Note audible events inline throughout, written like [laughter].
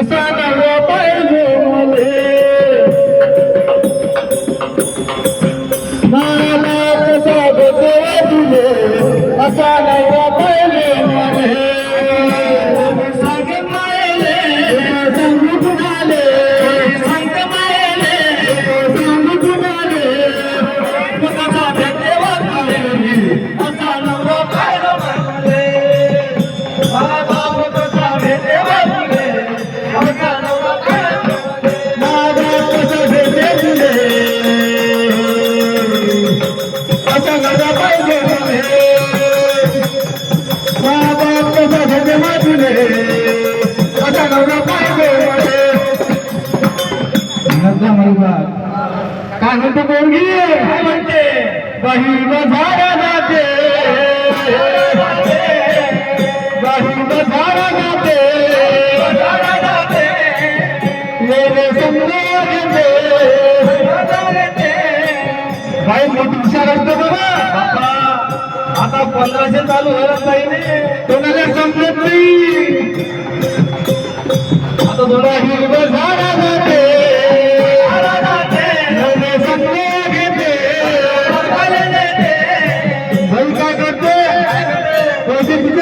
असा नवरा पाहिजे मले मला कसा देवा तुझे असा काय म्हणते पोरगी काय म्हणते बहीण झाडा जाते बहीण झाडा जाते मेरे घेते भाई मोठी हुशार असतो बाबा. आता पंधराशे चालू होणार नाही.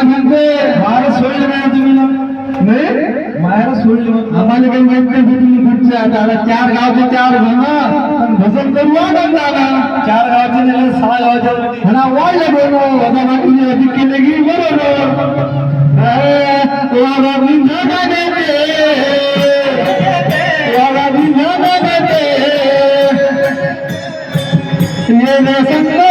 तुला काय म्हणते मारा सोडले नाही तुम्ही नाही? मारा सोडले आम्हाला काही माहीत नाही तुम्ही कुठचे आता चार गावचे चार म्हणा भजन करू वाटत चार गावचे झाले सहा गावचे. म्हणा वाढले बोलो आता मग तुम्ही अधिक केले की बरोबर ये तुला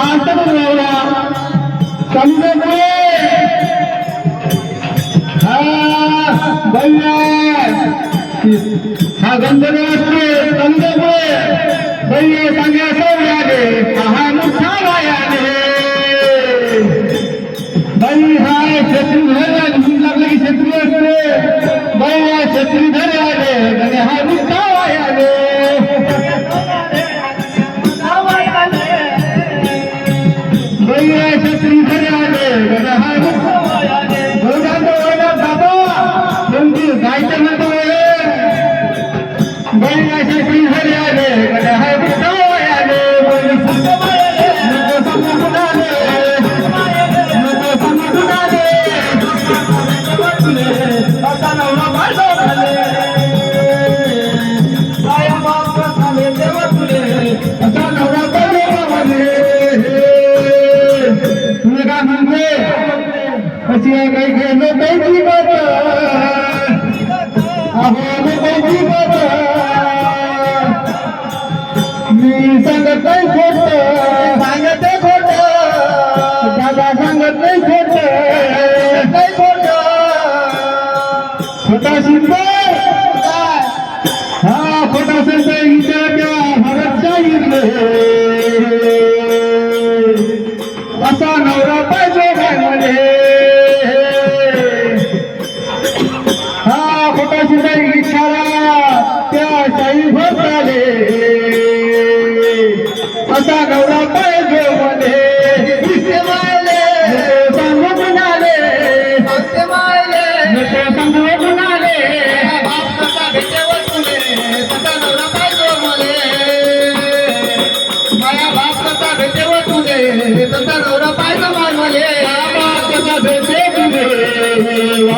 का म्हणते बाळाचा हा भैया हा गंधर्व असतो समजते भैया सांगा सौर्याने हा मोठा वायाने बाई हा शत्रुधर लागले की शत्रू असते बाई हाय शत्रू आले आणि हा मुद्दा सांगत नाही खोट. सांगत खोट दादा सांगत नाही खोट नाही खोट खोटा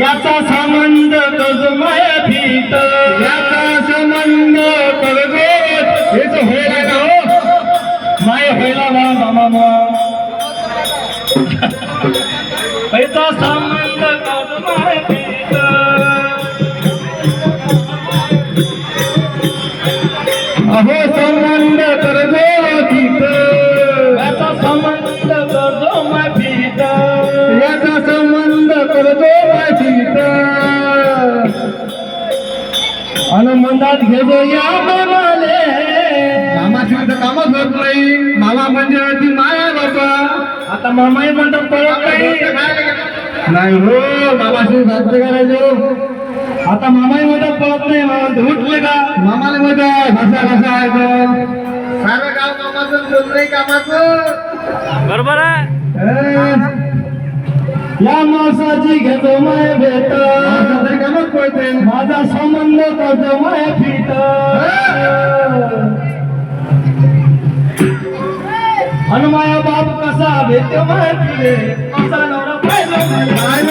याचा संबंध कजमय भीत. याचा संबंध करगो हेच होय ना हो? माय होईला ना हो, मामा? [laughs] याचा संबंध कजमय भीत. अनुमंदात घेतो या मामाले मामाशिवाय तर कामच होत नाही. मामा म्हणजे अगदी माया बाबा आता मामाही म्हणतात पळत नाही. नाही हो मामाशी साजरे करायचो. आता मामाही म्हणतात पळत नाही. मामा उठले का? मामाला घसा घसा आहे सारं गाव कामाचं बरोबर आहे. या माणसाची घेतो माय भेट माणसाचं कामच पळते. माझा संबंध करतो যাবে তোমার ফিরে সালোরা পাইলো না